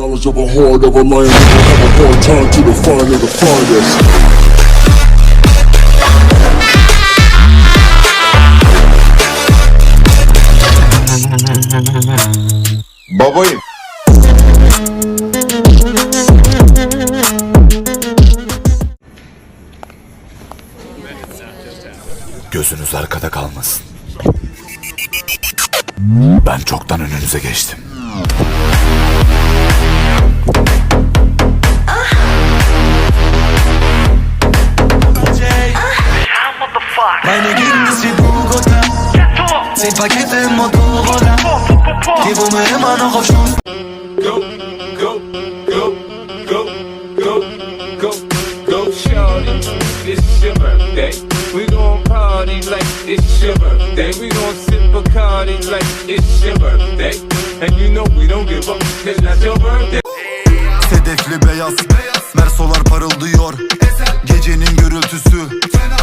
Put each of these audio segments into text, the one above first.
knowledge of a heart of a lion. I have a hard time to define or define this. Babayım. Gözünüz arkada kalmasın. Ben çoktan önünüze geçtim. Zehn Pakete im Motorroller. Die Wumme immer noch auf Schnur. go, go, go, go, go, go, go, shorty. This is your birthday. We gon' party like it's your birthday. We gon' sip Bacardi like it's your birthday. And you know we don't give up, cause that's your birthday. Sedefli beyaz Mersolar parıldıyor Gecenin gürültüsü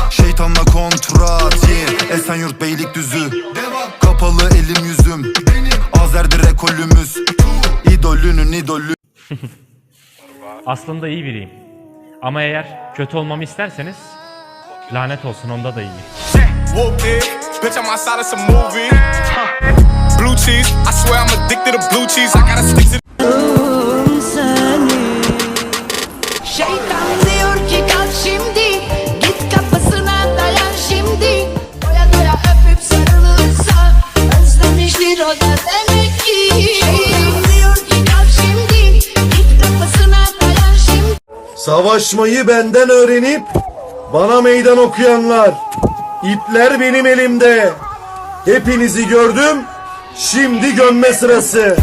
Şeytanla kontrat yeah. Esenyurt Beylikdüzü Kapalı elim yüzüm. Azer'dir ekolümüz İdolünün idolü. Aslında iyi biriyim. Ama eğer kötü olmamı isterseniz lanet olsun onda da iyi. Blue cheese, I swear I'm addicted to blue cheese. I gotta stick to Savaşmayı benden öğrenip Bana meydan okuyanlar İpler benim elimde. Hepinizi gördüm Şimdi gömme sırası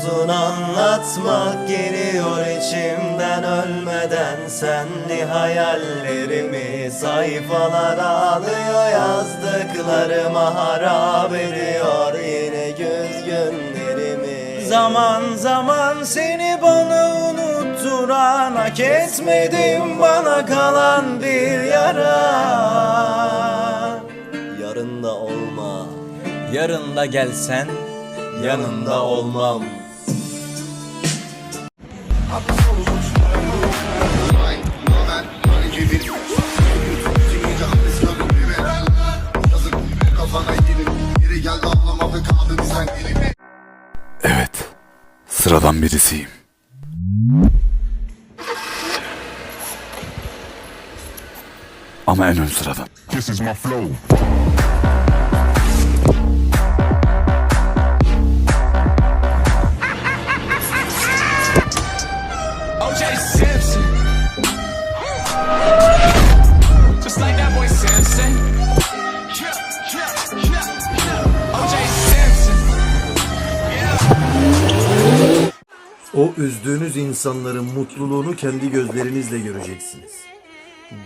Uzun anlatmak geliyor içimden. Ölmeden Senli hayallerimi. Sayfalar alıyor Yazdıklarıma harap ediyor yine güz günlerimi. Zaman zaman seni bana unutturan Hak etmedim bana kalan bir yara. Yarın da olma. Yarın da gelsen yanında olmam. Evet, sıradan birisiyim. Ama en ön sıradan. This is my flow. O üzdüğünüz insanların mutluluğunu kendi gözlerinizle göreceksiniz.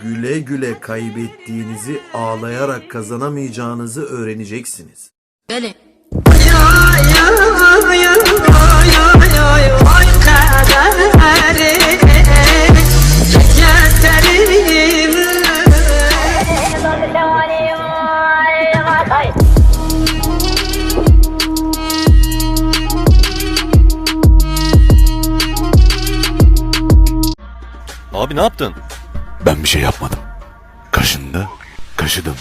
Güle güle kaybettiğinizi ağlayarak kazanamayacağınızı öğreneceksiniz. Böyle Abi ne yaptın? Ben bir şey yapmadım. Kaşındı, kaşıdım.